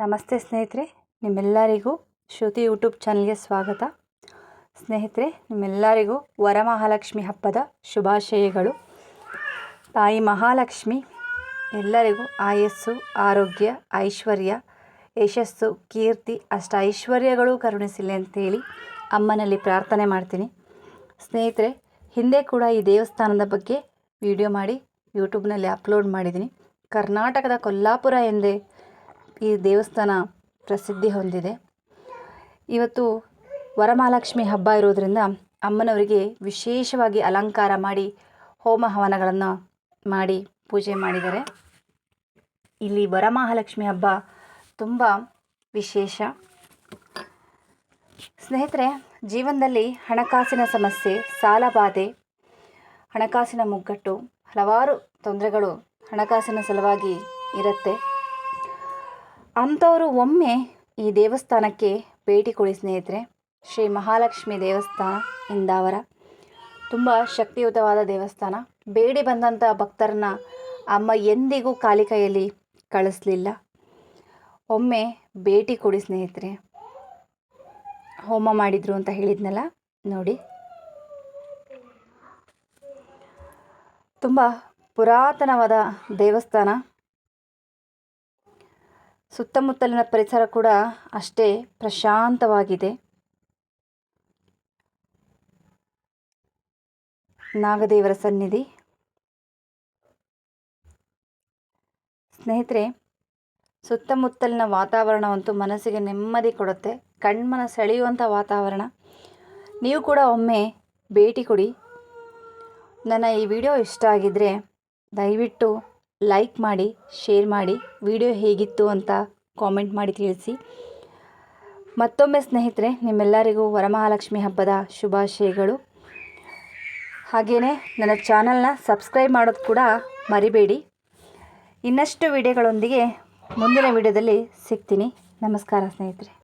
ನಮಸ್ತೆ ಸ್ನೇಹಿತರೆ, ನಿಮ್ಮೆಲ್ಲರಿಗೂ ಶ್ರುತಿ ಯೂಟ್ಯೂಬ್ ಚಾನಲ್ಗೆ ಸ್ವಾಗತ. ಸ್ನೇಹಿತರೆ, ನಿಮ್ಮೆಲ್ಲರಿಗೂ ವರಮಹಾಲಕ್ಷ್ಮಿ ಹಬ್ಬದ ಶುಭಾಶಯಗಳು. ತಾಯಿ ಮಹಾಲಕ್ಷ್ಮಿ, ಎಲ್ಲರಿಗೂ ಆಯಸ್ಸು, ಆರೋಗ್ಯ, ಐಶ್ವರ್ಯ, ಯಶಸ್ಸು, ಕೀರ್ತಿ, ಅಷ್ಟ ಐಶ್ವರ್ಯಗಳು ಕರುಣಿಸಿಲ್ಲ ಅಂತೇಳಿ ಅಮ್ಮನಲ್ಲಿ ಪ್ರಾರ್ಥನೆ ಮಾಡ್ತೀನಿ. ಸ್ನೇಹಿತರೆ, ಹಿಂದೆ ಕೂಡ ಈ ದೇವಸ್ಥಾನದ ಬಗ್ಗೆ ವಿಡಿಯೋ ಮಾಡಿ ಯೂಟ್ಯೂಬ್ನಲ್ಲಿ ಅಪ್ಲೋಡ್ ಮಾಡಿದ್ದೀನಿ. ಕರ್ನಾಟಕದ ಕೊಲ್ಲಾಪುರ ಎಂದೇ ಈ ದೇವಸ್ಥಾನ ಪ್ರಸಿದ್ಧಿ ಹೊಂದಿದೆ. ಇವತ್ತು ವರಮಹಾಲಕ್ಷ್ಮಿ ಹಬ್ಬ ಇರೋದರಿಂದ ಅಮ್ಮನವರಿಗೆ ವಿಶೇಷವಾಗಿ ಅಲಂಕಾರ ಮಾಡಿ, ಹೋಮ ಹವನಗಳನ್ನು ಮಾಡಿ ಪೂಜೆ ಮಾಡಿದ್ದಾರೆ. ಇಲ್ಲಿ ವರಮಹಾಲಕ್ಷ್ಮಿ ಹಬ್ಬ ತುಂಬ ವಿಶೇಷ. ಸ್ನೇಹಿತರೆ, ಜೀವನದಲ್ಲಿ ಹಣಕಾಸಿನ ಸಮಸ್ಯೆ, ಸಾಲ ಬಾಧೆ, ಹಣಕಾಸಿನ ಮುಗ್ಗಟ್ಟು, ಹಲವಾರು ತೊಂದರೆಗಳು ಹಣಕಾಸಿನ ಸಲುವಾಗಿ ಇರುತ್ತೆ. ಅಂಥವರು ಒಮ್ಮೆ ಈ ದೇವಸ್ಥಾನಕ್ಕೆ ಭೇಟಿ ಕೊಡಿ ಸ್ನೇಹಿತರೆ. ಶ್ರೀ ಮಹಾಲಕ್ಷ್ಮಿ ದೇವಸ್ಥಾನ ಇಂದಾವರ ತುಂಬ ಶಕ್ತಿಯುತವಾದ ದೇವಸ್ಥಾನ. ಬೇಡಿ ಬಂದಂಥ ಭಕ್ತರನ್ನ ಅಮ್ಮ ಎಂದಿಗೂ ಖಾಲಿ ಕೈಯಲ್ಲಿ ಕಳಿಸ್ಲಿಲ್ಲ. ಒಮ್ಮೆ ಭೇಟಿ ಕೊಡಿ ಸ್ನೇಹಿತರೆ. ಹೋಮ ಮಾಡಿದರು ಅಂತ ಹೇಳಿದ್ನಲ್ಲ, ನೋಡಿ. ತುಂಬ ಪುರಾತನವಾದ ದೇವಸ್ಥಾನ. ಸುತ್ತಮುತ್ತಲಿನ ಪರಿಸರ ಕೂಡ ಅಷ್ಟೇ ಪ್ರಶಾಂತವಾಗಿದೆ. ನಾಗದೇವರ ಸನ್ನಿಧಿ. ಸ್ನೇಹಿತರೆ, ಸುತ್ತಮುತ್ತಲಿನ ವಾತಾವರಣವಂತೂ ಮನಸ್ಸಿಗೆ ನೆಮ್ಮದಿ ಕೊಡುತ್ತೆ, ಕಣ್ಮನ ಸೆಳೆಯುವಂಥ ವಾತಾವರಣ. ನೀವು ಕೂಡ ಒಮ್ಮೆ ಭೇಟಿ ಕೊಡಿ. ನನ್ನ ಈ ವಿಡಿಯೋ ಇಷ್ಟ ಆಗಿದ್ದರೆ ದಯವಿಟ್ಟು ಲೈಕ್ ಮಾಡಿ ಶೇರ್ ಮಾಡಿ ವಿಡಿಯೋ ಹೇಗಿತ್ತು ಅಂತ ಕಾಮೆಂಟ್ ಮಾಡಿ ತಿಳಿಸಿ. ಮತ್ತೊಮ್ಮೆ ಸ್ನೇಹಿತರೆ, ನಿಮ್ಮೆಲ್ಲರಿಗೂ ವರಮಹಾಲಕ್ಷ್ಮಿ ಹಬ್ಬದ ಶುಭಾಶಯಗಳು. ಹಾಗೆಯೇ ನನ್ನ ಚಾನಲ್ನ ಸಬ್ಸ್ಕ್ರೈಬ್ ಮಾಡೋದು ಕೂಡ ಮರಿಬೇಡಿ. ಇನ್ನಷ್ಟು ವಿಡಿಯೋಗಳೊಂದಿಗೆ ಮುಂದಿನ ವಿಡಿಯೋದಲ್ಲಿ ಸಿಗ್ತೀನಿ. ನಮಸ್ಕಾರ ಸ್ನೇಹಿತರೆ.